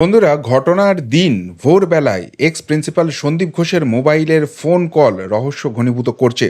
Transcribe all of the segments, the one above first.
বন্ধুরা, ঘটনার দিন ভোরবেলায় এক্স প্রিন্সিপাল সন্দীপ ঘোষের মোবাইলের ফোন কল রহস্য ঘনীভূত করছে।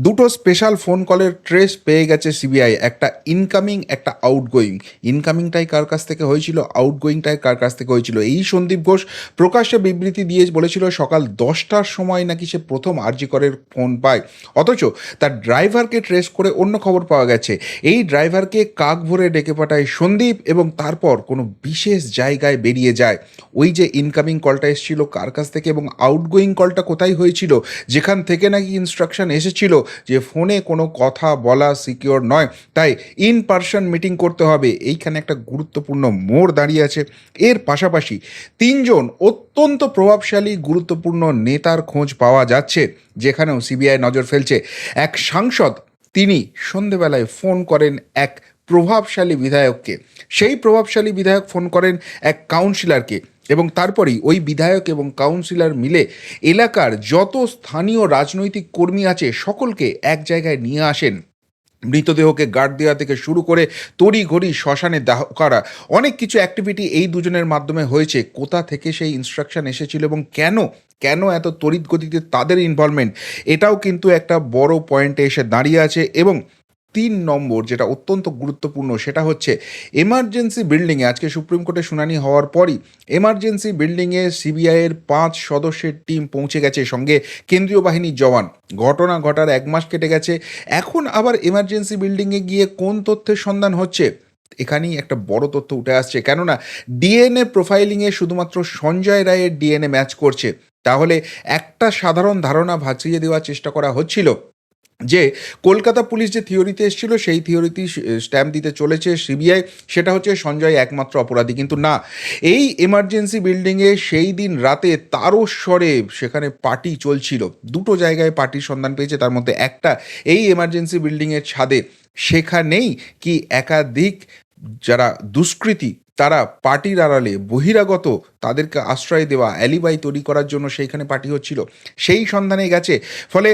দুটো স্পেশাল ফোন কলের ট্রেস পেয়ে গেছে সিবিআই একটা ইনকামিং একটা আউটগোয়িং ইনকামিংটাই কার কাছ থেকে হয়েছিল আউটগোয়িংটাই কার কাছ থেকে হয়েছিল? এই সন্দীপ ঘোষ প্রকাশ্যে বিবৃতি দিয়ে বলেছিল, সকাল দশটার সময় নাকি সে প্রথম আরজি করের ফোন পায়। অথচ তার ড্রাইভারকে ট্রেস করে অন্য খবর পাওয়া গেছে। এই ড্রাইভারকে কাক ভরে ডেকে পাঠায় সন্দীপ এবং তারপর কোনো বিশেষ জায়গায় বেরিয়ে যায়। ওই যে ইনকামিং কলটা এসেছিল কার কাছ থেকে এবং আউটগোয়িং কলটা কোথায় হয়েছিল, যেখান থেকে নাকি ইনস্ট্রাকশন এসেছিল যে ফোনে কোনো কথা বলা সিকিওর নয়। তাই ইন পার্সন মিটিং করতে হবে। এইখানে একটা গুরুত্বপূর্ণ মোড় দাঁড়িয়ে আছে। এর পাশাপাশি তিনজন অত্যন্ত প্রভাবশালী, গুরুত্বপূর্ণ নেতার খোঁজ পাওয়া যাচ্ছে, যেখানেও সিবিআই নজর ফেলছে। এক সাংসদ, তিনি সন্ধেবেলায় ফোন করেন এক প্রভাবশালী বিধায়ককে। সেই প্রভাবশালী বিধায়ক ফোন করেন এক কাউন্সিলরকে এবং তারপরেই ওই বিধায়ক এবং কাউন্সিলর মিলে এলাকার যত স্থানীয় রাজনৈতিক কর্মী আছে সকলকে এক জায়গায় নিয়ে আসেন। মৃতদেহকে গার্ড দেওয়া থেকে শুরু করে তড়ি ঘড়ি, শ্মশানে দাহ করা, অনেক কিছু অ্যাক্টিভিটি এই দুজনের মাধ্যমে হয়েছে। কোথা থেকে সেই ইনস্ট্রাকশন এসেছিল এবং কেন? কেন এত তড়িৎ গতিতে তাদের ইনভলভমেন্ট এটাও কিন্তু একটা বড় পয়েন্টে এসে দাঁড়িয়ে আছে এবং তিন নম্বর যেটা অত্যন্ত গুরুত্বপূর্ণ, সেটা হচ্ছে এমার্জেন্সি বিল্ডিংয়ে আজকে সুপ্রিম কোর্টে শুনানি হওয়ার পরই এমার্জেন্সি বিল্ডিংয়ে সিবিআইয়ের পাঁচ সদস্যের টিম পৌঁছে গেছে সঙ্গে কেন্দ্রীয় বাহিনীর জওয়ান। ঘটনা ঘটার এক মাস কেটে গেছে। এখন আবার এমার্জেন্সি বিল্ডিংয়ে গিয়ে কোন তথ্যের সন্ধান হচ্ছে? এখানেই একটা বড় তথ্য উঠে আসছে, কেননা ডিএনএ প্রোফাইলিংয়ে শুধুমাত্র সঞ্জয় রায়ের ডিএনএ ম্যাচ করছে। তাহলে একটা সাধারণ ধারণা ভাসিয়ে দেওয়ার চেষ্টা করা হচ্ছিল। যে কলকাতা পুলিশ যে থিওরিতে এসেছিল, সেই থিওরিতেই স্ট্যাম্প দিতে চলেছে সিবিআই। সেটা হচ্ছে সঞ্জয় একমাত্র অপরাধী। কিন্তু না, এই এমার্জেন্সি বিল্ডিংয়ে সেই দিন রাতে তারস্বরে সেখানে পার্টি চলছিল। দুটো জায়গায় পার্টির সন্ধান পেয়েছে, তার মধ্যে একটা এই এমার্জেন্সি বিল্ডিংয়ের ছাদে। সেখানেই কি একাধিক যারা দুষ্কৃতী তারা পার্টির আড়ালে বহিরাগত তাদেরকে আশ্রয় দেওয়া, অ্যালিবাই তৈরি করার জন্য সেইখানে পার্টি হচ্ছিল। সেই সন্ধানে গেছে। ফলে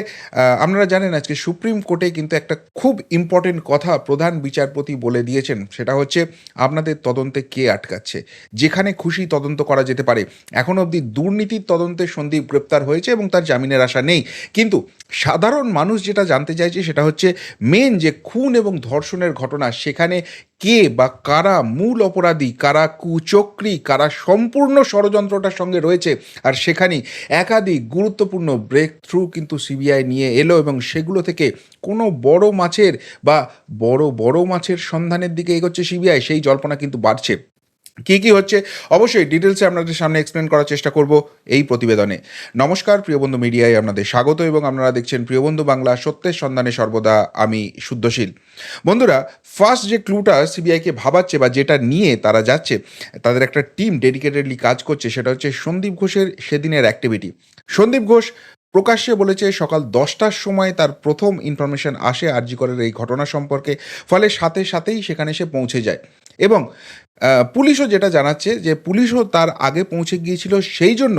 আপনারা জানেন আজকে সুপ্রিম কোর্টে কিন্তু একটা খুব ইম্পর্টেন্ট কথা প্রধান বিচারপতি বলে দিয়েছেন। সেটা হচ্ছে, আপনাদের তদন্তে কে আটকাচ্ছে? যেখানে খুশি তদন্ত করা যেতে পারে। এখন অবধি দুর্নীতির তদন্তে সন্দীপ গ্রেপ্তার হয়েছে এবং তার জামিনের আশা নেই। কিন্তু সাধারণ মানুষ যেটা জানতে চাইছে সেটা হচ্ছে মেন যে খুন এবং ধর্ষণের ঘটনা, সেখানে কে বা কারা মূল অপরাধী কারা কুচক্রি, কারা সম্পূর্ণ ষড়যন্ত্রটার সঙ্গে রয়েছে আর সেখানেই একাধিক গুরুত্বপূর্ণ ব্রেক থ্রু কিন্তু সিবিআই নিয়ে এলো এবং সেগুলো থেকে কোনো বড় মাছের বা বড় বড় মাছের সন্ধানের দিকে এগোচ্ছে সিবিআই সেই জল্পনা কিন্তু বাড়ছে। কি কি হচ্ছে, অবশ্যই ডিটেলসে আপনাদের সামনে এক্সপ্লেন করার চেষ্টা করব এই প্রতিবেদনে। নমস্কার প্রিয় বন্ধু মিডিয়ায় আপনাদের স্বাগত এবং আপনারা দেখছেন প্রিয় বন্ধু বাংলা, সত্যের সন্ধানে সর্বদা আমি শুদ্ধশীল। বন্ধুরা ফার্স্ট যে ক্লুটা সিবিআইকে ভাবাচ্ছে বা যেটা নিয়ে তারা যাচ্ছে, তাদের একটা টিম ডেডিকেটেডলি কাজ করছে, সেটা হচ্ছে সন্দীপ ঘোষের সেদিনের অ্যাক্টিভিটি সন্দীপ ঘোষ প্রকাশ্যে বলেছে, সকাল দশটার সময় তার প্রথম ইনফরমেশন আসে আরজিকরের এই ঘটনা সম্পর্কে, ফলে সাথে সাথেই সেখানে সে পৌঁছে যায়। এবং পুলিশও যেটা জানাচ্ছে যে পুলিশও তার আগে পৌঁছে গিয়েছিল, সেই জন্য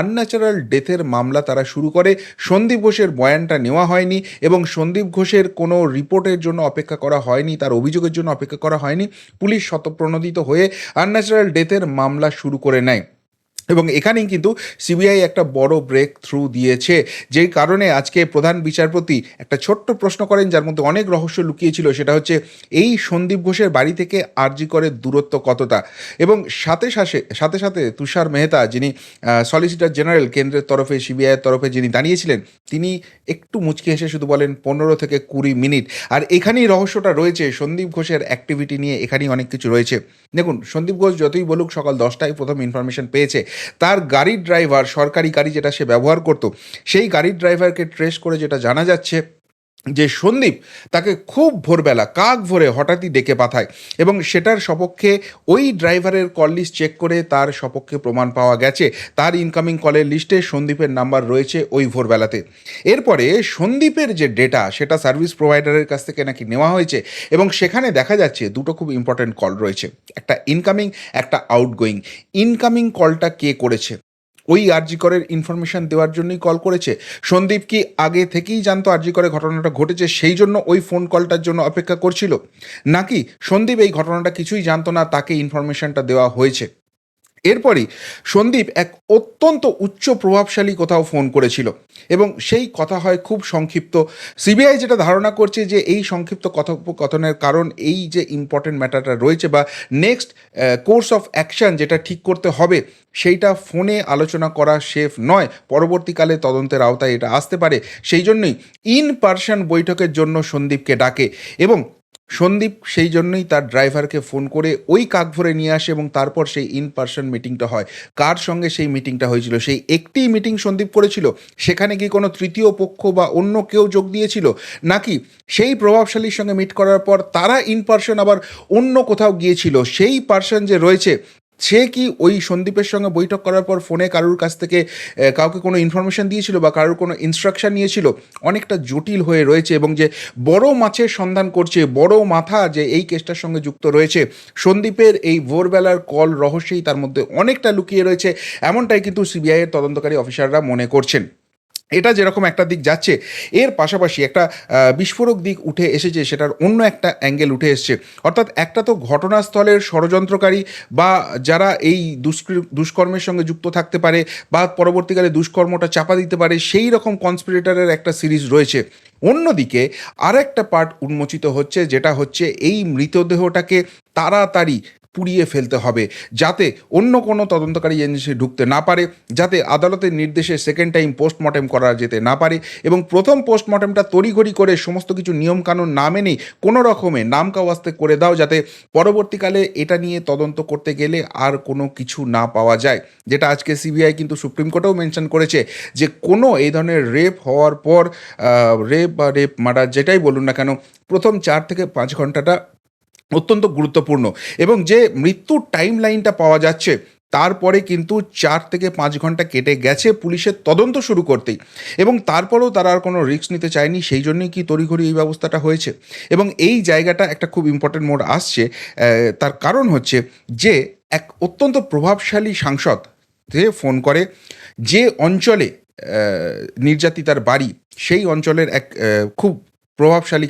আনন্যাচারাল ডেথের মামলা তারা শুরু করে। সন্দীপ ঘোষের বয়ানটা নেওয়া হয়নি এবং সন্দীপ ঘোষের কোনো রিপোর্টের জন্য অপেক্ষা করা হয়নি, তার অভিযোগের জন্য অপেক্ষা করা হয়নি। পুলিশ শতপ্রণোদিত হয়ে আনন্যাচারাল ডেথের মামলা শুরু করে নেয়। এবং এখানেই কিন্তু সিবিআই একটা বড় ব্রেক থ্রু দিয়েছে, যেই কারণে আজকে প্রধান বিচারপতি একটা ছোট্ট প্রশ্ন করেন, যার মধ্যে অনেক রহস্য লুকিয়েছিল, সেটা হচ্ছে এই সন্দীপ ঘোষের বাড়ি থেকে আরজি করে দূরত্ব কতটা? এবং সাথে সাথে সাথে সাথে তুষার মেহতা, যিনি সলিসিটর জেনারেল কেন্দ্রের তরফে, সিবিআইয়ের তরফে যিনি দাঁড়িয়েছিলেন, তিনি একটু মুচকি হেসে শুধু বলেন, পনেরো থেকে কুড়ি মিনিট। আর এখানেই রহস্যটা রয়েছে, সন্দীপ ঘোষের অ্যাক্টিভিটি নিয়ে এখানেই অনেক কিছু রয়েছে। দেখুন, সন্দীপ ঘোষ যতই বলুক, সকাল দশটায় প্রথম ইনফরমেশন পেয়েছে। তার গাড়ির ড্রাইভার সরকারি গাড়ি যেটা সে ব্যবহার করত, সেই গাড়ির ড্রাইভারকে ট্রেস করে যেটা জানা যাচ্ছে যে সন্দীপ তাকে খুব ভোরবেলা, কাক ভোরে হঠাৎই ডেকে পাঠায় এবং সেটার সপক্ষে ওই ড্রাইভারের কল লিস্ট চেক করে তার সপক্ষে প্রমাণ পাওয়া গেছে। তার ইনকামিং কলের লিস্টে সন্দীপের নাম্বার রয়েছে ওই ভোরবেলাতে। এরপরে সন্দীপের যে ডেটা সেটা সার্ভিস প্রোভাইডারের কাছ থেকে নাকি নেওয়া হয়েছে এবং সেখানে দেখা যাচ্ছে দুটো খুব ইম্পর্ট্যান্ট কল রয়েছে। একটা ইনকামিং একটা আউটগোয়িং ইনকামিং কলটা কে করেছে? ওই আরজিকরের ইনফরমেশন দেওয়ার জন্যই কল করেছে। সন্দীপ কি আগে থেকেই জানতো আরজিকরে ঘটনাটা ঘটেছে? সেই জন্য ওই ফোন কলটার জন্য অপেক্ষা করছিল। নাকি সন্দীপ এই ঘটনাটা কিছুই জানতো না, তাকে ইনফরমেশনটা দেওয়া হয়েছে? এরপরই সন্দীপ এক অত্যন্ত উচ্চ প্রভাবশালী কোথাও ফোন করেছিল এবং সেই কথা হয় খুব সংক্ষিপ্ত। সিবিআই যেটা ধারণা করছে যে এই সংক্ষিপ্ত কথোপকথনের কারণ এই যে ইম্পর্টেন্ট ম্যাটারটা রয়েছে বা নেক্সট কোর্স অফ অ্যাকশন যেটা ঠিক করতে হবে সেইটা ফোনে আলোচনা করা সেফ নয়। পরবর্তীকালে তদন্তের আওতায় এটা আসতে পারে। সেই জন্যই ইন পার্সন বৈঠকের জন্য সন্দীপকে ডাকে এবং সন্দীপ সেই জন্যই তার ড্রাইভারকে ফোন করে ওই কাক ভরে নিয়ে আসে এবং তারপর সেই ইন পার্সন মিটিংটা হয়। কার সঙ্গে সেই মিটিংটা হয়েছিল? সেই একটি মিটিং সন্দীপ করেছিল। সেখানে কি কোনো তৃতীয় পক্ষ বা অন্য কেউ যোগ দিয়েছিল? নাকি সেই প্রভাবশালীর সঙ্গে মিট করার পর তারা ইন পার্সন আবার অন্য কোথাও গিয়েছিল? সেই পার্সন যে রয়েছে সে কি ওই সন্দীপের সঙ্গে বৈঠক করার পর ফোনে কারুর কাছ থেকে কাউকে কোনো ইনফরমেশান দিয়েছিল বা কারুর কোনো ইনস্ট্রাকশান নিয়েছিল? অনেকটা জটিল হয়ে রয়েছে এবং যে বড় মাছের সন্ধান করছে, বড় মাথা যে এই কেসটার সঙ্গে যুক্ত রয়েছে, সন্দীপের এই ভোরবেলার কল রহস্যই তার মধ্যে অনেকটা লুকিয়ে রয়েছে, এমনটাই কিন্তু সিবিআইয়ের তদন্তকারী অফিসাররা মনে করছেন। এটা যেরকম একটা দিক যাচ্ছে, এর পাশাপাশি একটা বিস্ফোরক দিক উঠে এসেছে, সেটার অন্য একটা অ্যাঙ্গেল উঠে এসছে। অর্থাৎ একটা তো ঘটনাস্থলের ষড়যন্ত্রকারী বা যারা এই দুষ্কৃ, দুষ্কর্মের সঙ্গে যুক্ত থাকতে পারে বা পরবর্তীকালে দুষ্কর্মটা চাপা দিতে পারে, সেই রকম কনস্পিরেটরের একটা সিরিজ রয়েছে। অন্যদিকে আর একটা পার্ট উন্মোচিত হচ্ছে, যেটা হচ্ছে এই মৃতদেহটাকে তাড়াতাড়ি পুড়িয়ে ফেলতে হবে, যাতে অন্য কোনো তদন্তকারী এজেন্সি ঢুকতে না পারে, যাতে আদালতের নির্দেশে সেকেন্ড টাইম পোস্টমর্টেম করা যেতে না পারে এবং প্রথম পোস্টমর্টেমটা তড়িঘড়ি করে সমস্ত কিছু নিয়মকানুন না মেনেই কোনো রকমে নাম কাওয়াস্তে করে দাও, যাতে পরবর্তীকালে এটা নিয়ে তদন্ত করতে গেলে আর কোনো কিছু না পাওয়া যায়, যেটা আজকে সিবিআই কিন্তু সুপ্রিম কোর্টেও মেনশন করেছে যে কোনো এই ধরনের রেপ হওয়ার পর রেপ বা রেপ মার্ডার যেটাই বলুন না কেন, প্রথম চার থেকে পাঁচ ঘন্টাটা অত্যন্ত গুরুত্বপূর্ণ। এবং যে মৃত্যুর টাইম লাইনটা পাওয়া যাচ্ছে, তারপরে কিন্তু চার থেকে পাঁচ ঘণ্টা কেটে গেছে পুলিশের তদন্ত শুরু করতেই। এবং তারপরেও তারা আর কোনো রিস্ক নিতে চায়নি, সেই জন্যই কি তড়িঘড়ি এই ব্যবস্থাটা হয়েছে। এবং এই জায়গাটা একটা খুব ইম্পর্টেন্ট মোড আসছে তার কারণ হচ্ছে যে, এক অত্যন্ত প্রভাবশালী সাংসদ যে ফোন করে যে অঞ্চলে নির্যাতিতার বাড়ি, সেই অঞ্চলের এক খুব প্রভাবশালী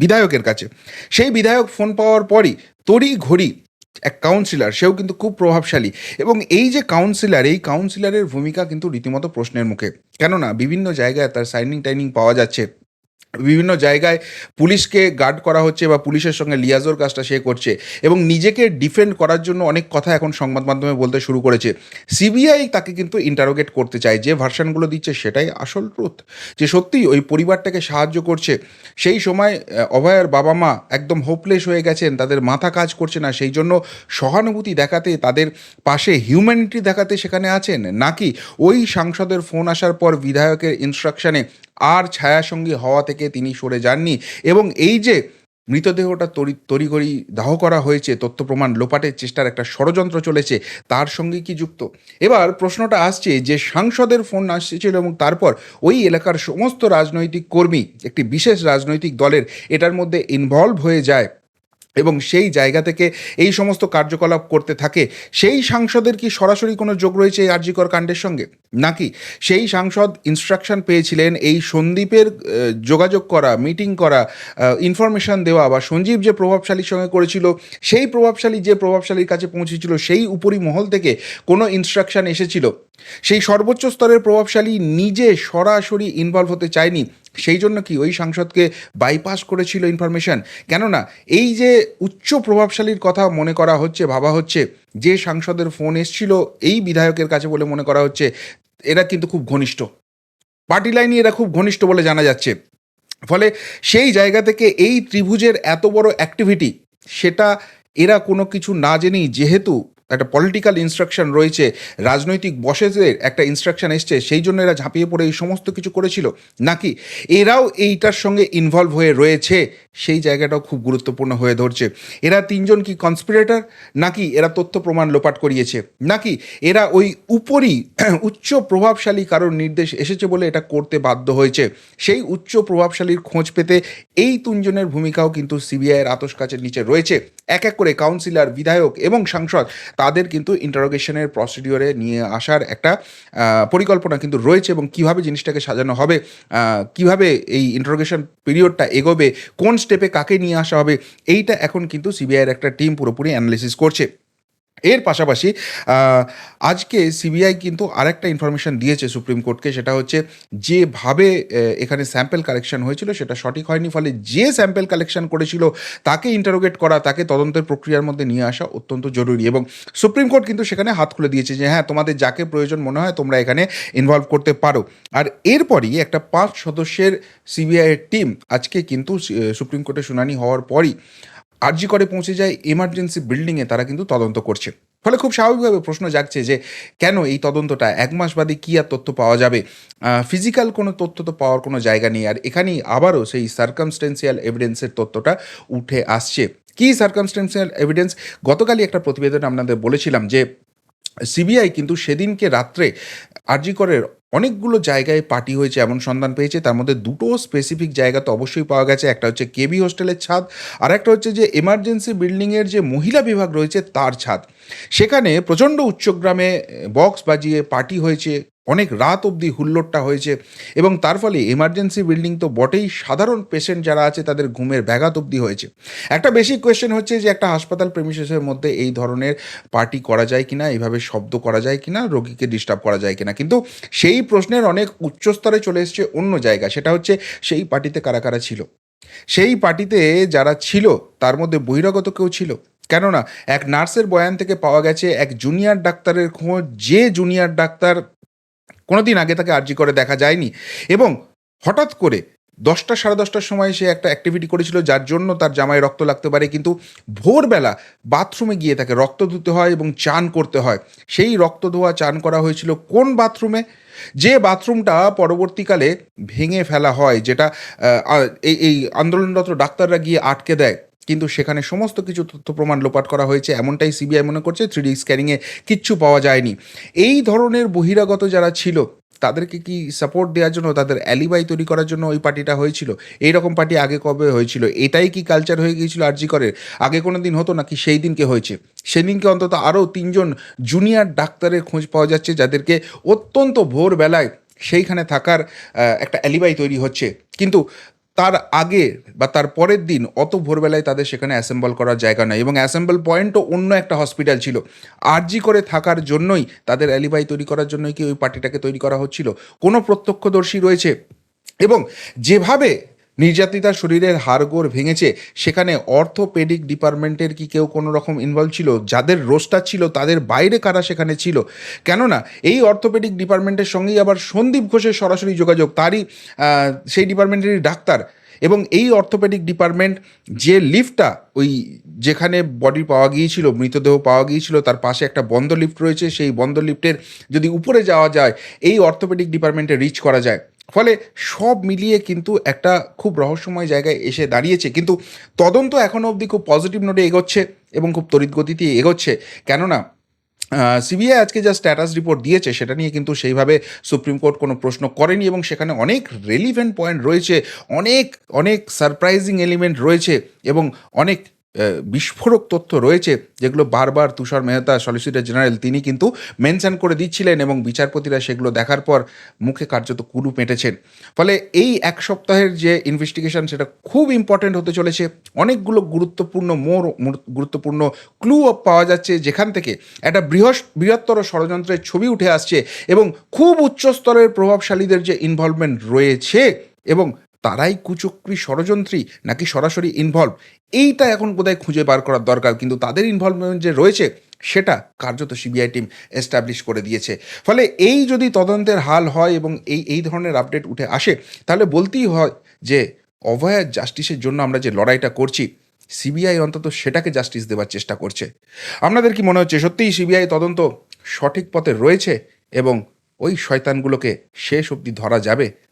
বিধায়কের কাছে। সেই বিধায়ক ফোন পাওয়ার পরই তড়ি ঘড়ি এক কাউন্সিলর সেও কিন্তু খুব প্রভাবশালী। এবং এই যে কাউন্সিলর এই কাউন্সিলরের ভূমিকা কিন্তু রীতিমতো প্রশ্নের মুখে। কেননা বিভিন্ন জায়গায় তার সাইনিং টাইনিং পাওয়া যাচ্ছে। বিভিন্ন জায়গায় পুলিশকে গার্ড করা হচ্ছে বা পুলিশের সঙ্গে লিয়াজোর কাজটা সে করছে এবং নিজেকে ডিফেন্ড করার জন্য অনেক কথা এখন সংবাদ মাধ্যমে বলতে শুরু করেছে। সিবিআই তাকে কিন্তু ইন্টারোগেট করতে চায়, যে ভার্সানগুলো দিচ্ছে সেটাই আসল ট্রুথ যে সত্যিই ওই পরিবারটাকে সাহায্য করছে। সেই সময় অভয়ের বাবা মা একদম হোপলেস হয়ে গেছেন, তাদের মাথা কাজ করছে না, সেই জন্য সহানুভূতি দেখাতে তাদের পাশে হিউম্যানিটি দেখাতে সেখানে আছেন। নাকি ওই সাংসদের ফোন আসার পর বিধায়কের ইনস্ট্রাকশনে আর ছায়াসঙ্গী হওয়া থেকে তিনি সরে যাননি এবং এই যে মৃতদেহটা তরি, তড়িঘড়ি দাহ করা হয়েছে, তথ্য প্রমাণ লোপাটের চেষ্টার একটা ষড়যন্ত্র চলেছে, তার সঙ্গে কি যুক্ত? এবার প্রশ্নটা আসছে যে সাংসদের ফোন আসছিল এবং তারপর ওই এলাকার সমস্ত রাজনৈতিক কর্মী, একটি বিশেষ রাজনৈতিক দলের, এটার মধ্যে ইনভলভ হয়ে যায়। এবং সেই জায়গা থেকে এই সমস্ত কার্যকলাপ করতে থাকে, সেই সাংসদের কি সরাসরি কোনো যোগ রয়েছে এই আর্যিকর কাণ্ডের সঙ্গে? নাকি সেই সাংসদ ইনস্ট্রাকশন পেয়েছিলেন এই সন্দীপের যোগাযোগ করা মিটিং করা ইনফরমেশন দেওয়া বা সঞ্জীব যে প্রভাবশালীর সঙ্গে করেছিল, সেই প্রভাবশালী যে প্রভাবশালীর কাছে পৌঁছেছিল, সেই উপরি মহল থেকে কোনো ইনস্ট্রাকশন এসেছিল? সেই সর্বোচ্চ স্তরের প্রভাবশালী নিজে সরাসরি ইনভলভ হতে চায়নি। সেই জন্য কি ওই সাংসদকে বাইপাস করেছিল ইনফরমেশন কেননা এই যে উচ্চ প্রভাবশালীর কথা মনে করা হচ্ছে, ভাবা হচ্ছে, যে সাংসদের ফোন এসছিল এই বিধায়কের কাছে বলে মনে করা হচ্ছে, এরা কিন্তু খুব ঘনিষ্ঠ। পার্টি লাইনে এরা খুব ঘনিষ্ঠ বলে জানা যাচ্ছে। ফলে সেই জায়গা থেকে এই ত্রিভুজের এত বড় অ্যাক্টিভিটি সেটা এরা কোনো কিছু না জেনেই, যেহেতু একটা পলিটিক্যাল ইনস্ট্রাকশন রয়েছে, রাজনৈতিক বসেদের একটা ইনস্ট্রাকশন এসছে, সেই জন্য এরা ঝাঁপিয়ে পড়ে, এই সমস্ত কিছু করেছিল। নাকি এরাও এইটার সঙ্গে ইনভলভ হয়ে রয়েছে? সেই জায়গাটাও খুব গুরুত্বপূর্ণ হয়ে ধরছে। এরা তিনজন কি কনস্পিরেটর নাকি এরা তথ্য প্রমাণ লোপাট করিয়েছে? নাকি এরা ওই উপরই উচ্চ প্রভাবশালী কারোর নির্দেশ এসেছে বলে এটা করতে বাধ্য হয়েছে? সেই উচ্চ প্রভাবশালীর খোঁজ পেতে এই তিনজনের ভূমিকাও কিন্তু সিবিআইয়ের আতস কাছের নিচে রয়েছে। এক এক করে কাউন্সিলর বিধায়ক এবং সাংসদ, তাদের কিন্তু ইন্টারোগেশনের প্রসিডিওরে নিয়ে আসার একটা পরিকল্পনা কিন্তু রয়েছে এবং কীভাবে জিনিসটাকে সাজানো হবে কীভাবে এই ইন্টারোগেশন পিরিয়ডটা এগোবে, কোন স্টেপে কাকে নিয়ে আসা হবে এইটা এখন কিন্তু সিবিআইয়ের একটা টিম পুরোপুরি অ্যানালিসিস করছে। এর পাশাপাশি আজকে সিবিআই কিন্তু আরেকটা ইনফরমেশন দিয়েছে সুপ্রিম কোর্টকে সেটা হচ্ছে যেভাবে এখানে স্যাম্পেল কালেকশন হয়েছিল, সেটা সঠিক হয়নি, ফলে যে স্যাম্পেল কালেকশন করেছিল, তাকে ইন্টারোগেট করা, তাকে তদন্তের প্রক্রিয়ার মধ্যে নিয়ে আসা অত্যন্ত জরুরি। এবং সুপ্রিম কোর্ট কিন্তু সেখানে হাত খুলে দিয়েছে যে হ্যাঁ তোমাদের যাকে প্রয়োজন মনে হয় তোমরা এখানে ইনভলভ করতে পারো। আর এরপরই একটা পাঁচ সদস্যের সিবিআইয়ের টিম আজকে কিন্তু সুপ্রিম কোর্টে শুনানি হওয়ার পরই আরজি করে পৌঁছে যায় এমার্জেন্সি বিল্ডিংয়ে তারা কিন্তু তদন্ত করছে। ফলে খুব স্বাভাবিকভাবে প্রশ্ন জাগছে যে, কেন এই তদন্তটা? এক মাস বাদে কী আর তথ্য পাওয়া যাবে? ফিজিক্যাল কোনো তথ্য তো পাওয়ার কোনো জায়গা নেই, আর এখানেই আবারও সেই সার্কামস্টেন্সিয়াল এভিডেন্সের তথ্যটা উঠে আসছে। কী সার্কামস্টেন্সিয়াল এভিডেন্স গতকালই একটা প্রতিবেদন আপনাদের বলেছিলাম যে সিবিআই কিন্তু সেদিনকে রাত্রে আরজিকরের অনেকগুলো জায়গায় পার্টি হয়েছে, এমন সন্ধান পেয়েছে। তার মধ্যে দুটো স্পেসিফিক জায়গা তো অবশ্যই পাওয়া গেছে। একটা হচ্ছে কেবি হোস্টেলের ছাদ আর একটা হচ্ছে যে এমার্জেন্সি বিল্ডিংয়ের যে মহিলা বিভাগ রয়েছে, তার ছাদ। সেখানে প্রচণ্ড উচ্চগ্রামে বক্স বাজিয়ে পার্টি হয়েছে। অনেক রাত অবধি হুল্লোড়টা হয়েছে এবং তার ফলে এমার্জেন্সি বিল্ডিং তো বটেই, সাধারণ পেশেন্ট যারা আছে তাদের ঘুমের ব্যাঘাত অবধি হয়েছে। একটা বেশি কোয়েশ্চেন হচ্ছে যে একটা হাসপাতাল প্রেমিসেসের মধ্যে এই ধরনের পার্টি করা যায় কিনা এইভাবে শব্দ করা যায় কিনা, রোগীকে ডিস্টার্ব করা যায় কিনা? কিন্তু সেই প্রশ্নের অনেক উচ্চস্তরে চলে এসছে অন্য জায়গা, সেটা হচ্ছে সেই পার্টিতে কারা কারা ছিল? সেই পার্টিতে যারা ছিল, তার মধ্যে বহিরাগত কেউ ছিল? কেননা, এক নার্সের বয়ান থেকে পাওয়া গেছে, এক জুনিয়র ডাক্তারের খোঁজ, যে জুনিয়র ডাক্তার কোনোদিন আগে তাকে আর্জি করে দেখা যায়নি। এবং হঠাৎ করে দশটা সাড়ে দশটার সময় সে একটা অ্যাক্টিভিটি করেছিল যার জন্য তার জামায় রক্ত লাগতে পারে। কিন্তু ভোরবেলা বাথরুমে গিয়ে তাকে রক্ত ধুতে হয় এবং চান করতে হয়। সেই রক্ত ধোয়া চান করা হয়েছিল কোন বাথরুমে যে বাথরুমটা পরবর্তীকালে ভেঙে ফেলা হয়, যেটা এই আন্দোলনরত ডাক্তাররা গিয়ে আটকে দেয় কিন্তু সেখানে সমস্ত কিছু তথ্য প্রমাণ লোপাট করা হয়েছে, এমনটাই সিবিআই মনে করছে থ্রি ডি স্ক্যানিংয়ে কিচ্ছু পাওয়া যায়নি। এই ধরনের বহিরাগত যারা ছিল, তাদেরকে কি সাপোর্ট দেওয়ার জন্য, তাদের অ্যালিবাই তৈরি করার জন্য ওই পার্টিটা হয়েছিল? এই রকম পার্টি আগে কবে হয়েছিল? এটাই কি কালচার হয়ে গিয়েছিল আরজি করের? আগে কোনো দিন হতো নাকি সেই দিনকে হয়েছে? সেদিনকে অন্তত আরও তিনজন জুনিয়র ডাক্তারের খোঁজ পাওয়া যাচ্ছে, যাদেরকে অত্যন্ত ভোরবেলায় সেইখানে থাকার একটা অ্যালিবাই তৈরি হচ্ছে। কিন্তু তার আগে বা তার পরের দিন অত ভোরবেলায় তাদের সেখানে অ্যাসেম্বল করার জায়গা নাই এবং অ্যাসেম্বল পয়েন্টও অন্য একটা হসপিটাল ছিল। আরজি করে থাকার জন্যই তাদের অ্যালিবাই তৈরি করার জন্যই কি ওই পার্টিটাকে তৈরি করা হচ্ছিল? কোনো প্রত্যক্ষদর্শী রয়েছে? এবং যেভাবে নির্যাতিতার শরীরের হাড়গোড় ভেঙেছে। সেখানে অর্থোপেডিক ডিপার্টমেন্টের কি কেউ কোনো রকম ইনভলভ ছিল? যাদের রোস্টার ছিল, তাদের বাইরে কারা সেখানে ছিল? কেননা, এই অর্থোপেডিক ডিপার্টমেন্টের সঙ্গেই আবার সন্দীপ ঘোষের সরাসরি যোগাযোগ, তারই সেই ডিপার্টমেন্টেরই ডাক্তার। এবং এই অর্থোপেডিক ডিপার্টমেন্ট যে লিফটটা, ওই যেখানে বডি পাওয়া গিয়েছিল, মৃতদেহ পাওয়া গিয়েছিল, তার পাশে একটা বন্ধ লিফট রয়েছে। সেই বন্ধ লিফটের যদি উপরে যাওয়া যায়, এই অর্থোপেডিক ডিপার্টমেন্টে রিচ করা যায়। ফলে সব মিলিয়ে কিন্তু একটা খুব রহস্যময় জায়গায় এসে দাঁড়িয়েছে। কিন্তু তদন্ত এখনও অবধি খুব পজিটিভ নোটে এগোচ্ছে এবং খুব তড়িৎ গতিতে এগোচ্ছে। কেননা সিবিআই আজকে যা স্ট্যাটাস রিপোর্ট দিয়েছে সেটা নিয়ে কিন্তু সেইভাবে সুপ্রিম কোর্ট কোনো প্রশ্ন করেনি এবং সেখানে অনেক রেলিভেন্ট পয়েন্ট রয়েছে, অনেক অনেক সারপ্রাইজিং এলিমেন্ট রয়েছে এবং অনেক বিস্ফোরক তথ্য রয়েছে যেগুলো বারবার তুষার মেহতা, সলিসিটর জেনারেল, তিনি কিন্তু মেনশন করে দিচ্ছিলেন এবং বিচারপতিরা সেগুলো দেখার পর মুখে কার্যত কুলু পেটেছেন। ফলে এই এক সপ্তাহের যে ইনভেস্টিগেশন সেটা খুব ইম্পর্ট্যান্ট হতে চলেছে। অনেকগুলো গুরুত্বপূর্ণ মোর- গুরুত্বপূর্ণ ক্লু পাওয়া যাচ্ছে যেখান থেকে একটা বৃহৎ, বৃহত্তর ষড়যন্ত্রের ছবি উঠে আসছে এবং খুব উচ্চস্তরের প্রভাবশালীদের যে ইনভলভমেন্ট রয়েছে এবং তারাই কুচক্রী ষড়যন্ত্রী নাকি সরাসরি ইনভলভ এইটা এখন বোধহয় খুঁজে বার করার দরকার, কিন্তু তাদের ইনভলভমেন্ট যে রয়েছে, সেটা কার্যত সিবিআই টিম এস্টাবলিশ করে দিয়েছে। ফলে এই যদি তদন্তের হাল হয় এবং এই এই ধরনের আপডেট উঠে আসে, তাহলে বলতেই হয় যে অভয়ার জাস্টিসের জন্য আমরা যে লড়াইটা করছি সিবিআই অন্তত সেটাকে জাস্টিস দেওয়ার চেষ্টা করছে। আপনাদের কি মনে হচ্ছে, সত্যিই সিবিআই তদন্ত সঠিক পথে রয়েছে এবং ওই শয়তানগুলোকে শেষ অবধি ধরা যাবে?